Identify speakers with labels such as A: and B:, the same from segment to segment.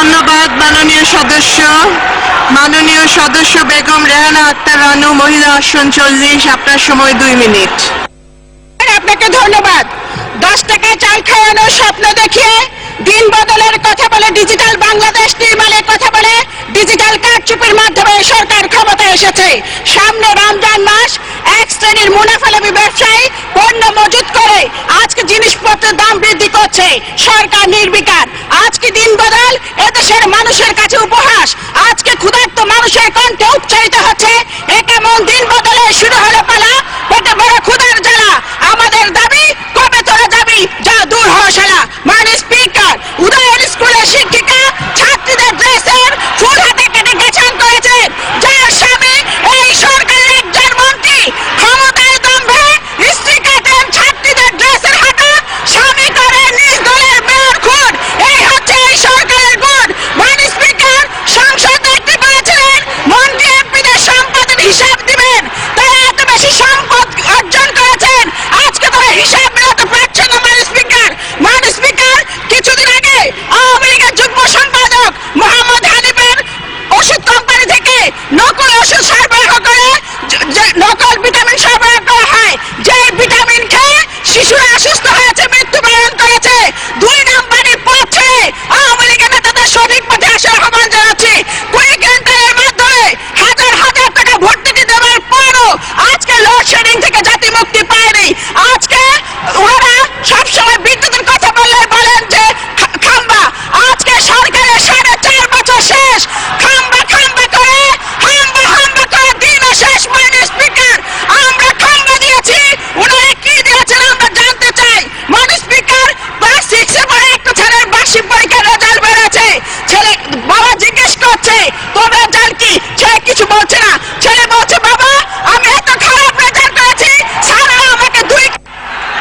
A: ধন্যবাদ, মাননীয় সদস্য। মাননীয় সদস্য বেগম রেহানা আক্তার রানু, মহিলা আসন চল্লিশ, আপনার সময় দুই মিনিট।
B: আপনাকে ধন্যবাদ। দশ টাকায় চাল খাওয়ানোর স্বপ্ন দেখিয়ে দিন বদলের কথা বলে ডিজিটাল বাংলাদেশ নির্মাণের কথা বলে ডিজিটাল কারচুপির মাধ্যমে সরকার ক্ষমতায় এসেছে। সামনে রমজান মাস, এক শ্রেণির মুনাফালাভী ব্যবসায়ী পণ্য মজুত করে আজকে জিনিসপত্রের দাম বৃদ্ধি করছে। সরকার নির্বিকার। আজকে দিন বদল এদেশের মানুষের কাছে উপহাস। আজকে ক্ষুধার্ত মানুষের কণ্ঠে উচ্চারিত নকল ওষুধ সরবরাহ করে নকল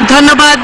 A: ধন্যবাদ